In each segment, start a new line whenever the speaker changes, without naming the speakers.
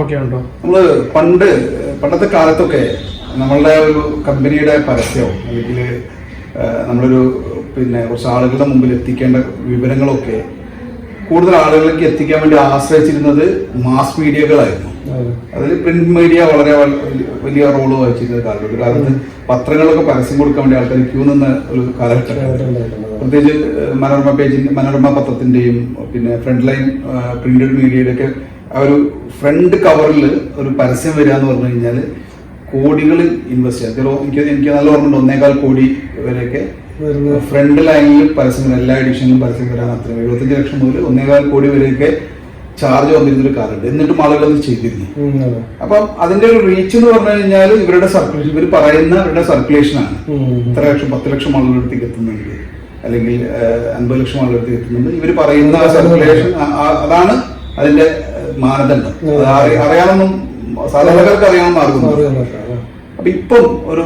Okay ഉണ്ടോ?
നമ്മൾ പണ്ട് പണ്ടത്തെ കാലത്തൊക്കെ നമ്മളുടെ ഒരു കമ്പനിയുടെ പരസ്യമോ അല്ലെങ്കിൽ നമ്മളൊരു പിന്നെ കുറച്ച് ആളുകളുടെ മുമ്പിൽ എത്തിക്കേണ്ട വിവരങ്ങളൊക്കെ കൂടുതൽ ആളുകളിലേക്ക് എത്തിക്കാൻ വേണ്ടി ആശ്രയിച്ചിരുന്നത് മാസ് മീഡിയകളായിരുന്നു. അതിൽ പ്രിന്റ് മീഡിയ വളരെ വലിയ റോൾ വഹിച്ചിരുന്ന കാലഘട്ടം കാരണം പത്രങ്ങളൊക്കെ പരസ്യം കൊടുക്കാൻ വേണ്ടി ആൾക്കാർ ക്യൂ നിന്ന ഒരു കാലഘട്ടം. പ്രത്യേകിച്ച് മനോരമ പേജിന്റെ മനോരമ പത്രത്തിന്റെയും പിന്നെ ഫ്രണ്ട് ലൈൻ പ്രിന്റഡ് മീഡിയയുടെ ഒക്കെ ആ ഒരു ഫ്രണ്ട് കവറിൽ ഒരു പരസ്യം വരിക എന്ന് പറഞ്ഞു കഴിഞ്ഞാൽ കോടികൾ ഇൻവെസ്റ്റ് ചെയ്യാം. എനിക്ക് എനിക്ക് നല്ല ഓർമ്മയുണ്ട്. ഒന്നേകാൽ കോടി വരെയൊക്കെ ഫ്രണ്ട് ലൈനിൽ പരസ്യം വരാം. എല്ലാ എഡിഷനിലും പരസ്യം വരാൻ അത്രയും എഴുപത്തഞ്ച് ലക്ഷം മുതൽ ഒന്നേകാൽ കോടി വരെയൊക്കെ ചാർജ് വന്നിരുന്നൊരു കാറുണ്ട് എന്നിട്ടും ആളുകൾ അത് ചെയ്തിരുന്നു. അപ്പം അതിന്റെ ഒരു റീച്ച് എന്ന് പറഞ്ഞു കഴിഞ്ഞാൽ ഇവരുടെ സർക്കുലേഷൻ ഇവർ പറയുന്ന ഇവരുടെ സർക്കുലേഷൻ ആണ്.
ഉം.
ഇത്ര ലക്ഷം പത്ത് ലക്ഷം ആളുകളുടെ അടുത്തേക്ക് എത്തുന്നുണ്ട്. അല്ലെങ്കിൽ അൻപത് ലക്ഷം ആളുകളുടെ അടുത്തേക്ക് എത്തുന്നുണ്ട്. ഇവർ പറയുന്ന സർക്കുലേഷൻ അതാണ് അതിന്റെ മാനദണ്ഡം. അറിയാമെന്നും സാധാരണക്കാർക്ക് അറിയാവുന്ന മാർഗം. അപ്പൊ ഇപ്പം ഒരു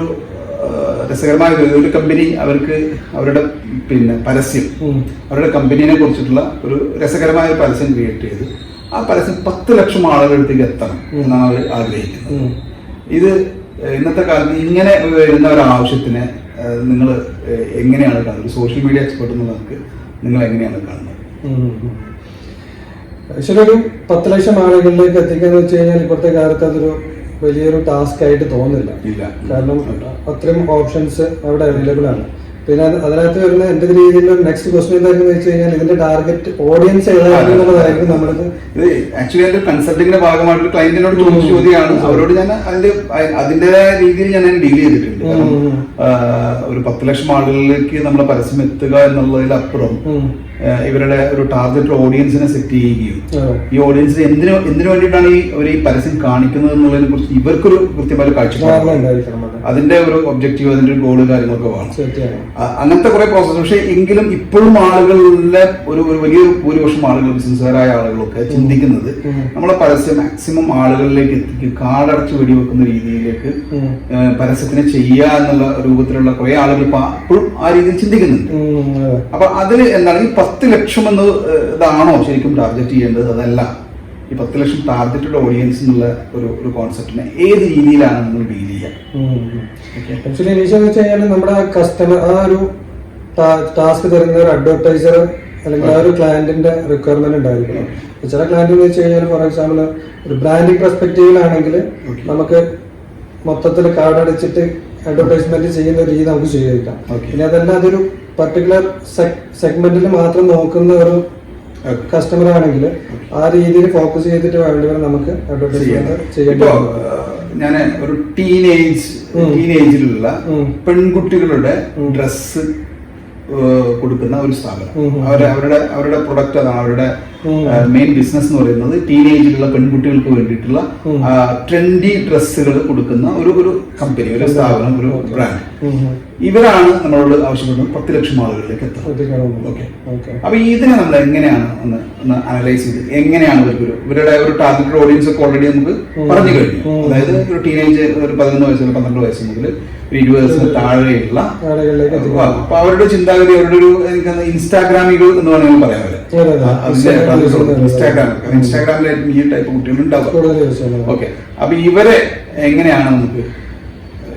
രസകരമായ ഒരു- കമ്പനി അവർക്ക് അവരുടെ പിന്നെ പരസ്യം അവരുടെ കമ്പനീനെ കുറിച്ചിട്ടുള്ള ഒരു രസകരമായ ഒരു പരസ്യം ക്രിയേറ്റ് ചെയ്ത് ആ പരസ്യം പത്ത് ലക്ഷം ആളുകളിലേക്ക് എത്തണം എന്നാണ് അവർ ആഗ്രഹിക്കുന്നത് ഇത് ഇന്നത്തെ കാലത്ത് ഇങ്ങനെ വരുന്ന ഒരു ആവശ്യത്തിന് നിങ്ങൾ എങ്ങനെയാണ് കാണുന്നത്? സോഷ്യൽ മീഡിയ എക്സ്പെർട്ട് എന്നുള്ളവർക്ക് നിങ്ങൾ എങ്ങനെയാണ് കാണുന്നത്.
ആക്ച്വലി ഒരു പത്ത് ലക്ഷം ആളുകളിലേക്ക് എത്തിക്കാന്ന് വെച്ച് കഴിഞ്ഞാൽ ഇപ്പോഴത്തെ കാലത്ത് അതൊരു വലിയൊരു ടാസ്ക് ആയിട്ട് തോന്നുന്നില്ല. കാരണം അത്രയും ഓപ്ഷൻസ് അവിടെ അവൈലബിൾ ആണ്. പിന്നെ അത് അതിനകത്ത് വരുന്ന എന്റെ രീതിയിലുള്ള നെക്സ്റ്റ് ക്വസ്റ്റ്യൻ എന്തായിരുന്നു വെച്ച് കഴിഞ്ഞാൽ ഇതിന്റെ ടാർഗറ്റ് ഓഡിയൻസ് ഏതാണ് എന്നുള്ളതായിരിക്കും നമ്മളത്
ഇത് ആക്ച്വലി എന്റെ കൺസൾട്ടിങ്ങിന്റെ ഭാഗമായിട്ട് ക്ലയന്റിനോട് ചോദിച്ച ചോദ്യമാണ്. അവരോട് ഞാൻ അതിന്റെ അതിന്റേതായ രീതിയിൽ ഞാൻ ഡീൽ ചെയ്തിട്ടുണ്ട്. ഒരു പത്ത് ലക്ഷം ആളുകളിലേക്ക് നമ്മളെ പരസ്യം എത്തുക എന്നുള്ളതിലപ്പുറം ഇവരുടെ ഒരു ടാർഗറ്റ് ഓഡിയൻസിനെ സെറ്റ് ചെയ്യുകയും. ഈ ഓഡിയൻസിന് എന്തിനു എന്തിനു വേണ്ടിയിട്ടാണ് ഈ ഒരു ഈ പരസ്യം കാണിക്കുന്നത് എന്നുള്ളതിനെ കുറിച്ച് ഇവർക്കൊരു കൃത്യമായ കാഴ്ചപ്പാട്. അതിന്റെ ഒരു ഒബ്ജക്റ്റീവ് അതിന്റെ ഒരു ഗോൾ കാര്യങ്ങളൊക്കെ വേണം. അങ്ങനത്തെ കുറെ പ്രോസസ് പക്ഷെ എങ്കിലും ഇപ്പോഴും ആളുകളിലെ ഒരു ഒരു വലിയ ഭൂരിപക്ഷം ആളുകൾ ബിസിനസ്സുകാരായ ആളുകളൊക്കെ ചിന്തിക്കുന്നത്. നമ്മളെ പരസ്യം മാക്സിമം ആളുകളിലേക്ക് എത്തിക്കുക കാടടച്ച് വെടിവെക്കുന്ന രീതിയിലേക്ക് പരസ്യത്തിനെ ചെയ്യുക എന്നുള്ള രൂപത്തിലുള്ള കുറെ ആളുകൾ ഇപ്പൊ ഇപ്പോഴും ആ രീതിയിൽ ചിന്തിക്കുന്നുണ്ട്. അപ്പൊ അതിൽ എന്താണ് ഈ പത്ത് ലക്ഷം എന്ന് ഇതാണോ ശരിക്കും ടാർഗറ്റ് ചെയ്യേണ്ടത്? അതല്ല. ഈ പത്ത് ലക്ഷം ടാർഗറ്റഡ് ഓഡിയൻസ് എന്നുള്ള ഒരു ഒരു കോൺസെപ്റ്റിനെ ഏത് രീതിയിലാണ് നമ്മൾ ഡീൽ ചെയ്യുക.
ആക്ച്വലി എനിക്ക് വെച്ച് കഴിഞ്ഞാൽ നമ്മുടെ കസ്റ്റമർ ആ ഒരു ടാസ്ക് തരുന്ന ഒരു അഡ്വർടൈസർ അല്ലെങ്കിൽ ആ ഒരു ക്ലയന്റിന്റെ റിക്വയർമെന്റ് ഉണ്ടായിരിക്കണം. ചില ക്ലയന്റ് എന്ന് വെച്ച് കഴിഞ്ഞാൽ ഫോർ എക്സാമ്പിൾ ഒരു ബ്രാൻഡിങ് പെർസ്പെക്റ്റീവിലാണെങ്കിൽ നമുക്ക് മൊത്തത്തിൽ കാർഡ് അടിച്ചിട്ട് അഡ്വർടൈസ്മെന്റ് ചെയ്യുന്ന രീതി നമുക്ക് സ്വീകരിക്കാം. പിന്നെ അതല്ല അതൊരു പർട്ടിക്കുലർ സെഗ്മെന്റിൽ മാത്രം നോക്കുന്ന ഒരു കസ്റ്റമർ ആണെങ്കിൽ ആ രീതിയിൽ ഫോക്കസ് ചെയ്തിട്ട് വേണ്ടവരെ നമുക്ക് അഡ്വർടൈസ്മെന്റ്
ഞാൻ ഒരു ടീനേജ് ടീനേജിലുള്ള പെൺകുട്ടികളുടെ
ഡ്രസ്
ഡ്രസ്സ് കൊടുക്കുന്ന ഒരു സ്ഥാപനം. അവരുടെ അവരുടെ അവരുടെ പ്രൊഡക്റ്റ് അതാണ് അവരുടെ. മെയിൻ ബിസിനസ് എന്ന് പറയുന്നത് ടീനേജിലുള്ള പെൺകുട്ടികൾക്ക് വേണ്ടിയിട്ടുള്ള ട്രെൻഡി ഡ്രസ്സുകൾ കൊടുക്കുന്ന ഒരു ഒരു കമ്പനി ഒരു സ്ഥാപനം ഒരു ബ്രാൻഡ്. ഇവരാണ് നമ്മളോട് ആവശ്യപ്പെടുന്നത് പത്ത് ലക്ഷം ആളുകളിലേക്ക് എത്തുന്നത്. അപ്പൊ ഇതിനെ നമ്മൾ എങ്ങനെയാണ് ഒന്ന് ഒന്ന് അനലൈസ് ചെയ്ത്? എങ്ങനെയാണ് ഇവർക്കൊരു ഇവരുടെ ഒരു ടാർഗറ്റഡ് ഓഡിയൻസ് ഒക്കെ ഓൾറെഡി നമുക്ക് പറഞ്ഞു കഴിഞ്ഞു. അതായത് ഒരു ടീനേജ് ഒരു പതിനൊന്ന് വയസ്സ് പന്ത്രണ്ട് വയസ്സ് മുതൽ ഒരു ഇരുപത് വയസ്സിന് താഴെയുള്ള അപ്പൊ അവരുടെ ചിന്താഗതി അവരുടെ ഒരു ഇൻസ്റ്റാഗ്രാമികൾ എന്ന് വേണമെങ്കിൽ പറയാൻ
അതെ, അതെ.
അതിന്റെ
Instagram. use
ഇൻസ്റ്റാഗ്രാം ഇൻസ്റ്റാഗ്രാമിലായിരിക്കും ഈ ടൈപ്പ് കുട്ടികൾ
യൂസ്
ഓക്കെ അപ്പൊ ഇവരെ എങ്ങനെയാണ് നമുക്ക്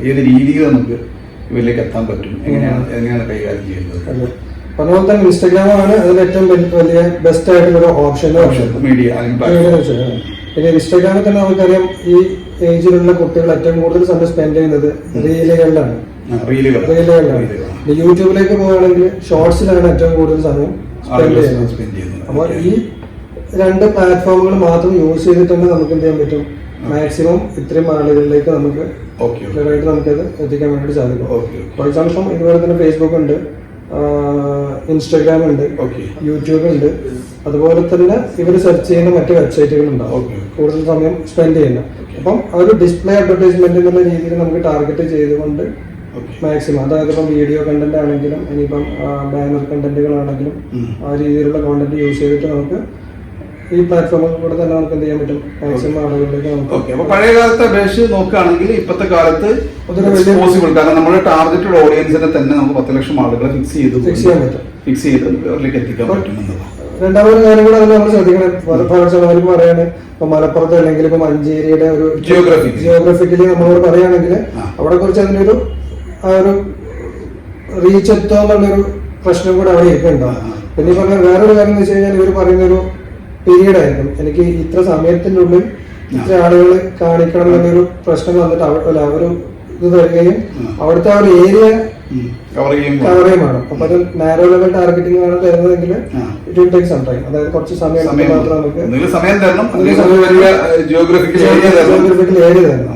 ഏത് രീതിയിൽ നമുക്ക് ഇവരിലേക്ക് എത്താൻ പറ്റും? എങ്ങനെയാണ് എങ്ങനെയാണ് കൈകാര്യം ചെയ്യുന്നത്?
അതെ. പറഞ്ഞ തന്നെ ഇൻസ്റ്റാഗ്രാമാണ് അതിൽ ഏറ്റവും വലിയ- ബെസ്റ്റ് ആയിട്ടുള്ള ഓപ്ഷൻ
മീഡിയ.
പിന്നെ ഇൻസ്റ്റാഗ്രാമിൽ തന്നെ നമുക്കറിയാം ഈ ഏജിലുള്ള കുട്ടികൾ ഏറ്റവും കൂടുതൽ സമയം സ്പെൻഡ് ചെയ്യുന്നത് റീലുകളിലാണ്. റീലുകളിലാണ്. യൂട്യൂബിലേക്ക് പോവുകയാണെങ്കിൽ ഷോർട്സിലാണ് ഏറ്റവും കൂടുതൽ സമയം സ്പെൻഡ് ചെയ്യുന്നത്. അപ്പോൾ ഈ രണ്ട് പ്ലാറ്റ്ഫോമുകൾ മാത്രം യൂസ് ചെയ്തിട്ടുണ്ട് നമുക്ക് എന്ത് ചെയ്യാൻ പറ്റും? മാക്സിമം ഇത്രയും ആളുകളിലേക്ക് നമുക്ക് ക്ലിയറായിട്ട് നമുക്കത് എത്തിക്കാൻ വേണ്ടി സാധിക്കും. ഫോർ എക്സാമ്പിൾ ഇപ്പം ഇതുപോലെ തന്നെ ഫേസ്ബുക്ക് ഉണ്ട് ഇൻസ്റ്റാഗ്രാം ഉണ്ട്
ഓക്കെ
യൂട്യൂബ് ഉണ്ട്. അതുപോലെ തന്നെ ഇവർ സെർച്ച് ചെയ്യുന്ന മറ്റ് വെബ്സൈറ്റുകൾ ഉണ്ടാവും. കൂടുതൽ സമയം സ്പെൻഡ് ചെയ്യുന്ന. അപ്പം ആ ഒരു ഡിസ്പ്ലേ അഡ്വർടൈസ്മെന്റ് എന്നുള്ള രീതിയിൽ നമുക്ക് ടാർഗറ്റ് ചെയ്തുകൊണ്ട് മാക്സിമം അതായത് ഇപ്പം വീഡിയോ കണ്ടന്റ് ആണെങ്കിലും ഇനിയിപ്പം ബാനർ കണ്ടന്റുകളാണെങ്കിലും. ആ രീതിയിലുള്ള കോണ്ടന്റ് യൂസ് ചെയ്തിട്ട് നമുക്ക് ഈ പ്ലാറ്റ്ഫോമിൽ കൂടെ തന്നെ നമുക്ക് എന്ത് ചെയ്യാൻ പറ്റും? മാക്സിമം ആളുകളിലേക്ക് നമുക്ക്
ഓക്കെ അപ്പൊ പഴയ കാലത്തെ അപേക്ഷിച്ച് നോക്കുകയാണെങ്കിൽ ഇപ്പോഴത്തെ കാലത്ത് പോസിബിൾ കാരണം നമ്മുടെ ടാർഗറ്റഡ് ഓഡിയൻസിനെ തന്നെ നമുക്ക് പത്ത് ലക്ഷം ആളുകളെ ഫിക്സ് ചെയ്ത്
ഫിക്സ് ചെയ്യാൻ പറ്റും.
ഫിക്സ് ചെയ്ത് അവരിലേക്ക് എത്തിക്കാൻ പറ്റും
രണ്ടാമത് കാര്യം കൂടെ നമ്മൾ ശ്രദ്ധിക്കണം. അവർക്ക് പറയാണ് ഇപ്പൊ മലപ്പുറത്ത് അല്ലെങ്കിൽ ഇപ്പൊ മഞ്ചേരിയുടെ ഒരു
ജിയോഗ്രഫി
ജിയോഗ്രഫിക്കലി നമ്മളോട് പറയുകയാണെങ്കിൽ അവിടെ കുറിച്ച് അതിനൊരു ഒരു ആ ഒരു റീച്ച് എത്തുക എന്നുള്ളൊരു പ്രശ്നം കൂടെ അവിടെ ഇപ്പൊ
ആ.
പിന്നെ പറഞ്ഞ വേറൊരു കാര്യം എന്ന് വെച്ച് കഴിഞ്ഞാൽ ഇവർ പറയുന്ന ഒരു പീരീഡ് ആയിരുന്നു എനിക്ക് ഇത്ര സമയത്തിന്റെ ഉള്ളിൽ ഇത്ര ആളുകൾ കാണിക്കണം എന്നൊരു പ്രശ്നം വന്നിട്ട് അവർ ഒരു ഇത് തരികയും അവിടുത്തെ ആ ഒരു ഏരിയ
കവർ
ചെയ്യും വേണം. അപ്പൊ അത് നാരോ ലെവൽ ടാർഗറ്റിംഗ് ആണ് തരുന്നതെങ്കിൽ. It will take some time അതായത് കുറച്ച് സമയം മാത്രം നമുക്ക്
സമയം തരണം ജിയോഗ്രഫിക്കൽ ഏരിയ തരണം.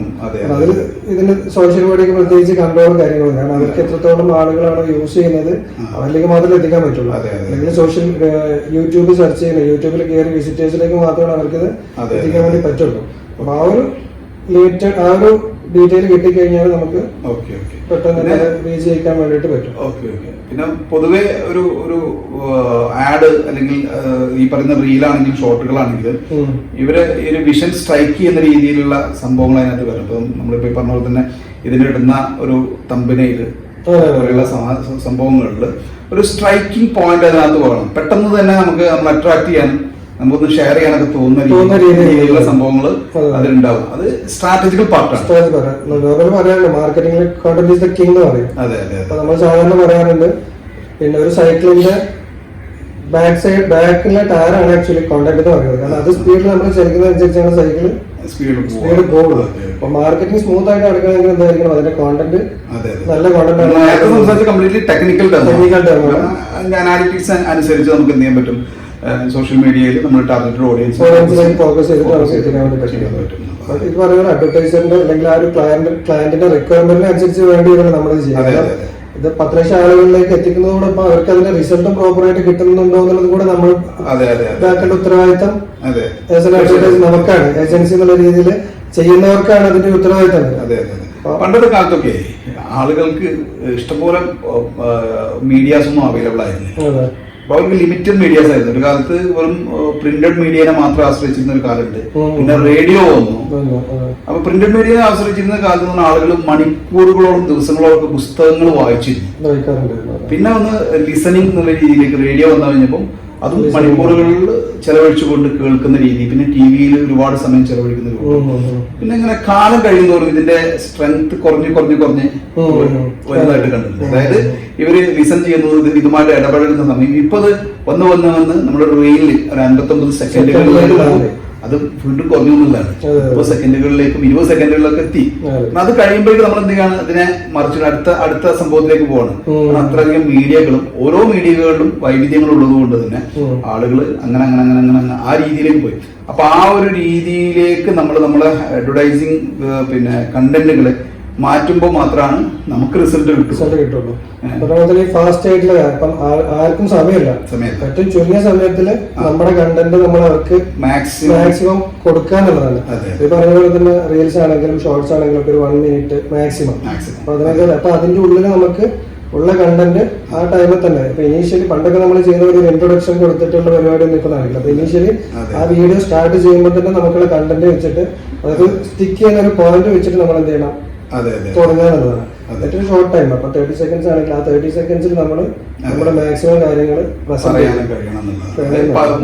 അതിൽ ഇതിന് സോഷ്യൽ മീഡിയക്ക് പ്രത്യേകിച്ച് കൺട്രോളും കാര്യങ്ങളും കാരണം അവർക്ക് എത്രത്തോളം ആളുകളാണ് യൂസ് ചെയ്യുന്നത് അവരിലേക്ക് മാത്രമേ എത്തിക്കാൻ പറ്റുള്ളൂ. അല്ലെങ്കിൽ സോഷ്യൽ യൂട്യൂബ് സെർച്ച് ചെയ്യുന്നത് യൂട്യൂബിൽ കയറി വിസിറ്റേഴ്സിലേക്ക് മാത്രമാണ് അവർക്ക് എത്തിക്കാൻ വേണ്ടി പറ്റുള്ളൂ. അപ്പൊ ആ ഒരു ലിമിറ്റഡ് ആ ഒരു ഡീറ്റെയിൽ കിട്ടിക്കഴിഞ്ഞാൽ നമുക്ക്
ഓക്കെ ഓക്കെ
പെട്ടെന്ന് റീച്ച് ചെയ്യിക്കാൻ വേണ്ടിയിട്ട് പറ്റും.
ഓക്കെ ഓക്കെ പിന്നെ പൊതുവെ ഒരു ഒരു ആഡ് അല്ലെങ്കിൽ ഈ പറയുന്ന റീലാണെങ്കിലും ഷോർട്ടുകളാണെങ്കിലും
ഉം.
ഇവർ ഈ ഒരു വിഷൻ സ്ട്രൈക്ക് ചെയ്യുന്ന രീതിയിലുള്ള സംഭവങ്ങൾ അതിനകത്ത് വരും. ഇപ്പം നമ്മളിപ്പോ ഈ പറഞ്ഞ പോലെ തന്നെ ഇതിനിടുന്ന ഒരു
തമ്പനയിൽ.
പോലെയുള്ള സംഭവങ്ങളിൽ ഒരു സ്ട്രൈക്കിംഗ് പോയിന്റ് അതിനകത്ത് വേണം പെട്ടെന്ന് തന്നെ നമുക്ക് നമ്മൾ അട്രാക്ട് ചെയ്യാൻ നമുക്കൊന്ന് ഷെയർ ചെയ്യാനൊക്കെ തോന്നുന്ന. രീതിയിലുള്ള സംഭവങ്ങൾ
അതെ.
അതിലുണ്ടാവും അത് സ്ട്രാറ്റജിക്കൽ പാർട്ടാണ്
Strategy പറയാം നോർമൽ പറയാറുണ്ട് മാർക്കറ്റിംഗിൽ ദ കിങ് എന്ന് പറയും.
അതെ അതെ
അപ്പൊ നമ്മൾ സാധാരണ പറയാറുണ്ട് പിന്നെ ഒരു സൈക്കിളിന്റെ ബാക്ക് സൈഡ് ബാക്കിലെ ടയറാണ് ആക്ച്വലി കോണ്ടന്റ് എന്ന് പറയുന്നത്. കാരണം അത് സ്പീഡിൽ നമ്മൾ ചലിക്കുന്നതനുസരിച്ചാണ് സൈക്കിൾ
സ്പീഡ്
സ്പീഡ് പോകുള്ളൂ അപ്പൊ മാർക്കറ്റിംഗ് സ്മൂത്ത് ആയിട്ട് നടക്കണമെങ്കിൽ എന്തായിരിക്കണം? അതിന്റെ കോണ്ടന്റ് നല്ല കോണ്ടന്റ്
ടെക്നിക്കൽ. അനാലിറ്റിക്സ് അനുസരിച്ച് നമുക്ക് എന്ത് ചെയ്യാൻ പറ്റും? സോഷ്യൽ മീഡിയയിൽ നമ്മൾ ടാർഗറ്റഡ് ഓഡിയൻസ്
ഫോക്കസ് ചെയ്തിട്ട് പറ്റും ഇത് പറയുന്ന അഡ്വർടൈസറിന്റെ അല്ലെങ്കിൽ ആ ഒരു ക്ലയന്റ് ക്ലയന്റിന്റെ റിക്വയർമെന്റിന് അനുസരിച്ച് വേണ്ടി നമ്മൾ ചെയ്യുന്നത്. ഇത് ലക്ഷം ആളുകളിലേക്ക് എത്തിക്കുന്നതോടൊപ്പം അവർക്ക് അതിന്റെ റിസൾട്ടും പ്രോപ്പർ ആയിട്ട് കിട്ടുന്നുണ്ടോ എന്നുള്ളത് കൂടെ നമ്മൾ ഇതാക്കേണ്ട ഉത്തരവാദിത്തം നമുക്കാണ്. ഏജൻസി എന്നുള്ള രീതിയിൽ ചെയ്യുന്നവർക്കാണ് അതിന്റെ ഉത്തരവാദിത്തം.
അതെ അതെ പണ്ടത്തെ കാലത്തൊക്കെ ആളുകൾക്ക് ഇഷ്ടംപോലെ മീഡിയാസ് ഒന്നും അവൈലബിൾ ആയിരുന്നു അപ്പൊ അവർക്ക് ലിമിറ്റഡ് മീഡിയാസ് ആയിരുന്നു. ഒരു കാലത്ത് വെറും പ്രിന്റഡ് മീഡിയനെ മാത്രം ആശ്രയിച്ചിരുന്ന ഒരു കാലമുണ്ട്. പിന്നെ റേഡിയോ വന്നു. അപ്പൊ പ്രിന്റഡ് മീഡിയനെ ആശ്രയിച്ചിരുന്ന കാലത്ത് നിന്ന് ആളുകൾ മണിക്കൂറുകളോളം ദിവസങ്ങളോളം ഒക്കെ പുസ്തകങ്ങൾ വായിച്ചിരുന്നു. പിന്നെ ഒന്ന് ലിസണിങ് എന്നുള്ള രീതിയിലേക്ക് റേഡിയോ വന്നു കഴിഞ്ഞപ്പോൾ അതും. മണിക്കൂറുകളിൽ ചെലവഴിച്ചുകൊണ്ട് കേൾക്കുന്ന രീതി പിന്നെ ടി വിയിൽ ഒരുപാട് സമയം ചെലവഴിക്കുന്ന. പിന്നെ ഇങ്ങനെ കാലം കഴിയുന്നതോറും ഇതിന്റെ സ്ട്രെങ്ത് കുറഞ്ഞ് കുറഞ്ഞ് കുറഞ്ഞ്
വലുതായിട്ട്.
വരുന്നതായിട്ട് കണ്ടിട്ടുണ്ട് അതായത് ഇവർ ലിസൺ ചെയ്യുന്നത് ഇത് ഇതുമായിട്ട് ഇടപെടുന്ന സമയം ഇപ്പൊ അത് വന്ന് വന്ന് വന്ന് നമ്മുടെ റീലിൽ ഒരു അൻപത്തി ഒമ്പത്
സെക്കൻഡുകളിൽ
അത് വീണ്ടും കുറഞ്ഞു എന്നുള്ളതാണ്
അതെ, അതെ.
മുപ്പത് സെക്കൻഡുകളിലേക്കും ഇരുപത് സെക്കൻഡുകളിലൊക്കെ എത്തി
അതെ.
കഴിയുമ്പോഴേക്കും നമ്മൾ എന്ത് ചെയ്യാണ് അതിനെ മറിച്ച് അടുത്ത അടുത്ത സംഭവത്തിലേക്ക് പോകണം അത്രയധികം മീഡിയകളും ഓരോ മീഡിയകളിലും വൈവിധ്യങ്ങൾ ഉള്ളത് കൊണ്ട് തന്നെ. ആളുകൾ അങ്ങനെ അങ്ങനെ അങ്ങനെ അങ്ങനെ അങ്ങനെ ആ രീതിയിലേക്ക് പോയി അപ്പൊ ആ ഒരു രീതിയിലേക്ക് നമ്മൾ നമ്മളെ അഡ്വർടൈസിങ് പിന്നെ കണ്ടന്റുകളെ മാറ്റുമ്പോൾ മാത്രമാണ് നമുക്ക് റിസൾട്ട്
റിസൾട്ട് കിട്ടുള്ളൂ. അതുപോലെ ഫാസ്റ്റ് ആയിട്ടുള്ള ഇപ്പം ആർക്കും സമയമില്ല. ഏറ്റവും ചുരുങ്ങിയ സമയത്തിൽ നമ്മുടെ കണ്ടന്റ് നമ്മൾ അവർക്ക്
മാക്സിമം
മാക്സിമം
കൊടുക്കാന്നുള്ളതാണ്
ഈ പറഞ്ഞ പോലെ തന്നെ റീൽസ് ആണെങ്കിലും ഷോർട്സ് ആണെങ്കിലും ഒരു വൺ മിനിറ്റ് മാക്സിമം
മാക്സിമം
അപ്പൊ അതിനൊക്കെ അപ്പൊ അതിന്റെ ഉള്ളിൽ നമുക്ക് ഉള്ള കണ്ടന്റ് ആ ടൈമിൽ തന്നെ ഇപ്പൊ ഇനീഷ്യലി പണ്ടൊക്കെ നമ്മൾ ചെയ്യുന്ന ഒരു ഇൻട്രൊഡക്ഷൻ കൊടുത്തിട്ടുള്ള പരിപാടി ഒന്നും ഇപ്പൊ നടക്കില്ല. അപ്പൊ ഇനീഷ്യലി ആ വീഡിയോ സ്റ്റാർട്ട് ചെയ്യുമ്പോൾ തന്നെ നമുക്കുള്ള കണ്ടന്റ് വെച്ചിട്ട് അതൊരു സ്റ്റിക്ക് ചെയ്യുന്ന ഒരു പോയിന്റ് വെച്ചിട്ട് നമ്മൾ എന്ത് ചെയ്യണം?
അതെ.
ഏറ്റവും ഷോർട്ട് ടൈം അപ്പൊ തേർട്ടി സെക്കൻഡ്സ് ആണെങ്കിൽ ആ തേർട്ടി സെക്കൻഡ്സിൽ നമ്മൾ നമ്മുടെ മാക്സിമം കാര്യങ്ങൾ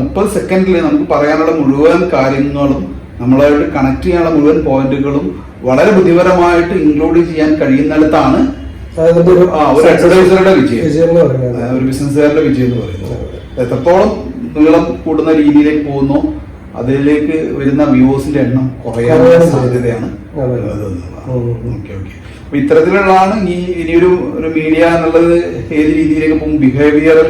മുപ്പത് സെക്കൻഡിൽ നമുക്ക് പറയാനുള്ള മുഴുവൻ കാര്യങ്ങളും നമ്മളായിട്ട് കണക്ട് ചെയ്യാനുള്ള മുഴുവൻ പോയിന്റുകളും വളരെ ബുദ്ധിപരമായിട്ട് ഇൻക്ലൂഡ് ചെയ്യാൻ കഴിയുന്നിടത്താണ്
ഒരു
advertiser-ടെ വിജയം. ഒരു ബിസിനസ്സുകാരുടെ വിജയം എന്ന് പറയുന്നത്. എത്രത്തോളം നീളം കൂടുന്ന രീതിയിലേക്ക് പോകുന്നു അതിലേക്ക് വരുന്ന വ്യൂസിന്റെ എണ്ണം കുറയാൻ സാധ്യതയാണ്. Okay okay. അപ്പൊ ഇത്തരത്തിലുള്ളതാണ് ഈ ഇനിയൊരു ഒരു മീഡിയ എന്നുള്ളത് ഏത് രീതിയിലേക്ക് പോകും? ബിഹേവിയറൽ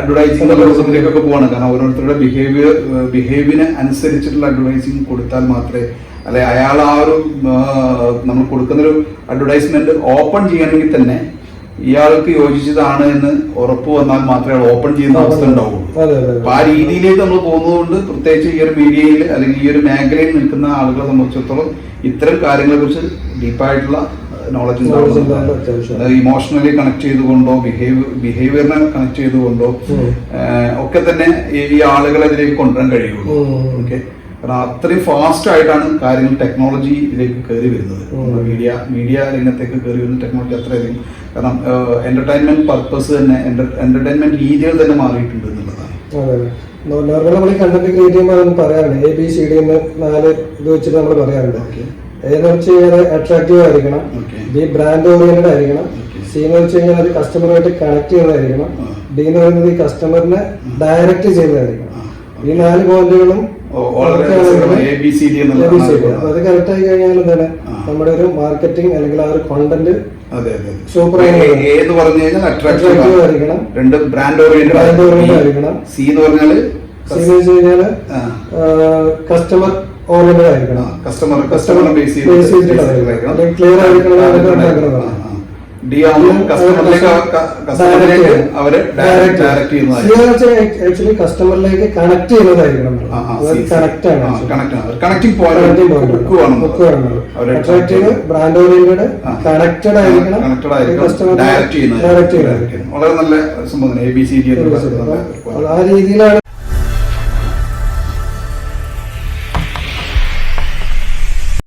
അഡ്വർടൈസിംഗ് എന്നുള്ള രൂപത്തിലേക്കൊക്കെ പോവാണ്. കാരണം ഓരോരുത്തരുടെ ബിഹേവിയർ ബിഹേവിയറിന് അനുസരിച്ചിട്ടുള്ള അഡ്വർടൈസിംഗ് കൊടുത്താൽ മാത്രമേ അല്ലെ അയാൾ ആ ഒരു നമ്മൾ കൊടുക്കുന്ന ഒരു അഡ്വർടൈസ്മെന്റ് ഓപ്പൺ ചെയ്യണമെങ്കിൽ തന്നെ ഇയാൾക്ക് യോജിച്ചതാണ് എന്ന് ഉറപ്പ് വന്നാൽ മാത്രമേ ഓപ്പൺ ചെയ്യുന്ന അവസ്ഥ ഉണ്ടാവുള്ളൂ. അപ്പൊ ആ രീതിയിലേക്ക് നമ്മൾ പോകുന്നതുകൊണ്ട് പ്രത്യേകിച്ച് ഈ ഒരു മീഡിയയിൽ അല്ലെങ്കിൽ ഈ ഒരു മേഖലയിൽ നിൽക്കുന്ന ആളുകളെ സംബന്ധിച്ചിടത്തോളം ഇത്തരം കാര്യങ്ങളെ കുറിച്ച് ഡീപ്പായിട്ടുള്ള നോളജ്. ഇമോഷണലി കണക്ട് ചെയ്തുകൊണ്ടോ ബിഹേവ് ബിഹേവിയറിനെ കണക്ട് ചെയ്തുകൊണ്ടോ ഒക്കെ തന്നെ ഈ- ഈ ആളുകളെ ഇതിലേക്ക് കൊണ്ടുവരാൻ കഴിയുള്ളൂ. ഓക്കെ കാരണം അത്രയും ഫാസ്റ്റ് ആയിട്ടാണ് കാര്യങ്ങൾ ടെക്നോളജിയിലേക്ക് കയറി വരുന്നത്. മീഡിയ മീഡിയ രംഗത്തേക്ക് കയറി വരുന്ന ടെക്നോളജി അത്രയധികം. കാരണം എന്റർടൈൻമെന്റ് പർപ്പസ് തന്നെ എന്റർടൈൻമെന്റ് രീതികൾ തന്നെ മാറിയിട്ടുണ്ട് എന്നുള്ളതാണ്.
നോർമൽ നമ്മൾ ഈ കണ്ടന്റ് ക്രിയേറ്റ് ചെയ്യുമ്പോൾ അതൊന്നും പറയാറുണ്ട് എ ബി സി ഡി എന്ന് നാല് ഇത് വെച്ചിട്ട് നമ്മൾ പറയാറുണ്ട്. ഏതെന്ന് വെച്ച് കഴിഞ്ഞാൽ അട്രാക്റ്റീവ് ആയിരിക്കണം. ബി ബ്രാൻഡ് ഓറിയന്റഡ് ആയിരിക്കണം സി എന്ന് വെച്ച് കഴിഞ്ഞാൽ അത് കസ്റ്റമറുമായിട്ട് കണക്ട് ചെയ്യുന്നതായിരിക്കണം ഡി എന്ന് പറയുന്നത് ഈ കസ്റ്റമറിനെ ഡയറക്റ്റ് ചെയ്യുന്നതായിരിക്കണം ഈ നാല് പോയിന്റുകളും അത് കറക്റ്റ് ആയി കഴിഞ്ഞാൽ എന്താണ് നമ്മുടെ ഒരു മാർക്കറ്റിംഗ് അല്ലെങ്കിൽ ആ ഒരു കോണ്ടന്റ്
എന്ന് പറഞ്ഞു കഴിഞ്ഞാൽ
അട്രാക്റ്റീവ് ആയിരിക്കണം.
രണ്ട് ബ്രാൻഡ് ഓറിയന്റഡ്
ആയിരിക്കണം.
സി എന്ന് പറഞ്ഞാൽ
സി എന്ന് വെച്ച്
കഴിഞ്ഞാൽ
കസ്റ്റമർ ഓറിയന്റഡ് ആയിരിക്കണം.
Customer customer base.
അല്ലെങ്കിൽ clear ആയിരിക്കണം ആക്ച്വലി കസ്റ്റമറിലേക്ക് കണക്ട് ചെയ്യുന്നതായിരിക്കണം ബ്രാൻഡ്
ഓറിയന്റഡ്
കണക്ടഡ് ആയിരിക്കണം. ആ രീതിയിലാണ്